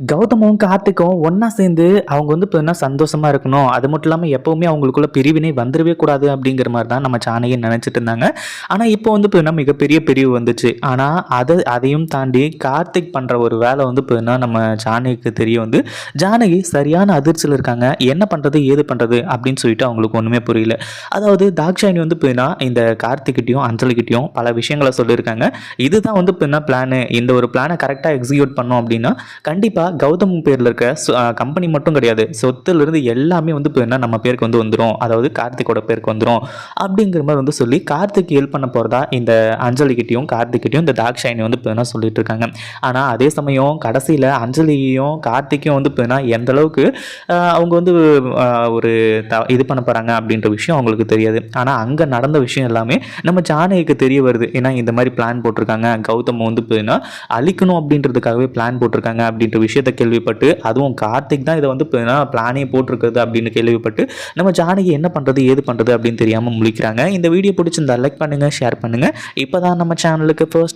கௌதமும் கார்த்திக்கும் ஒன்றா சேர்ந்து அவங்க வந்து இப்போ என்ன சந்தோஷமாக இருக்கணும்? அது மட்டும் இல்லாமல் எப்போவுமே அவங்களுக்குள்ள பிரிவினை வந்துடவே கூடாது அப்படிங்கிற மாதிரி தான் நம்ம ஜானகி நினச்சிட்டு இருந்தாங்க. ஆனால் இப்போ வந்து இப்போ என்ன மிகப்பெரிய பிரிவு வந்துச்சு. ஆனால் அதை அதையும் தாண்டி கார்த்திக் பண்ணுற ஒரு வேலை வந்து இப்போ என்ன நம்ம ஜானகிக்கு தெரிய வந்து ஜானகி சரியான அதிர்ச்சியில் இருக்காங்க. என்ன பண்ணுறது ஏது பண்ணுறது அப்படின்னு சொல்லிட்டு அவங்களுக்கு ஒன்றுமே புரியல. அதாவது தாக்ஷாயினி வந்து இப்போ என்ன இந்த கார்த்திக்கிட்டையும் அஞ்சலிக்கிட்டையும் பல விஷயங்களை சொல்லியிருக்காங்க. இதுதான் வந்து இப்போ என்ன பிளானு இந்த ஒரு பிளானை கரெக்டாக எக்ஸிக்யூட் பண்ணோம் அப்படின்னா கண்டிப்பாக கௌதம் பேரில் இருக்க கம்பெனி மட்டும் கிடையாது. சொத்துலேருந்து எல்லாமே வந்து இப்போ என்ன நம்ம பேருக்கு வந்து வந்துடும் அதாவது கார்த்திகோட பேருக்கு வந்துடும் அப்படிங்கிற மாதிரி வந்து சொல்லி கார்த்திக் ஹெல்ப் பண்ண போகிறதா இந்த அஞ்சலிக்கிட்டையும் கார்த்திக்கிட்டையும் இந்த தாக்ஷாயினி வந்து இப்போ என்ன சொல்லிட்டு இருக்காங்க. ஆனால் அதே சமயம் கடைசியில் அஞ்சலியும் கார்த்திக்கும் வந்து இப்போ எந்த அளவுக்கு அவங்க வந்து ஒரு த இது பண்ண போகிறாங்க அப்படின்ற விஷயம் அவங்களுக்கு தெரியாது. ஆனால் அங்கே நடந்த விஷயம் எல்லாமே நம்ம ஜானகிக்கு தெரிய வருது. ஏன்னா இந்த மாதிரி பிளான் போட்டிருக்காங்க. கௌதம் வந்து இப்போ அழிக்கணும் அப்படின்றதுக்காகவே பிளான் போட்டிருக்காங்க அப்படின்ற விஷயம் விஷயத்த கேள்விப்பட்டு அதுவும் கார்த்திக் தான் இதை வந்து பிளானே போட்டிருக்கிறது அப்படின்னு கேள்விப்பட்டு நம்ம ஜானகி என்ன பண்ணுறது ஏது பண்ணுறது அப்படின்னு தெரியாமல் முழிக்கிறாங்க. இந்த வீடியோ பிடிச்சிருந்தா லைக் பண்ணுங்கள் ஷேர் பண்ணுங்கள் இப்போ தான் நம்ம சேனலுக்கு ஃபர்ஸ்ட்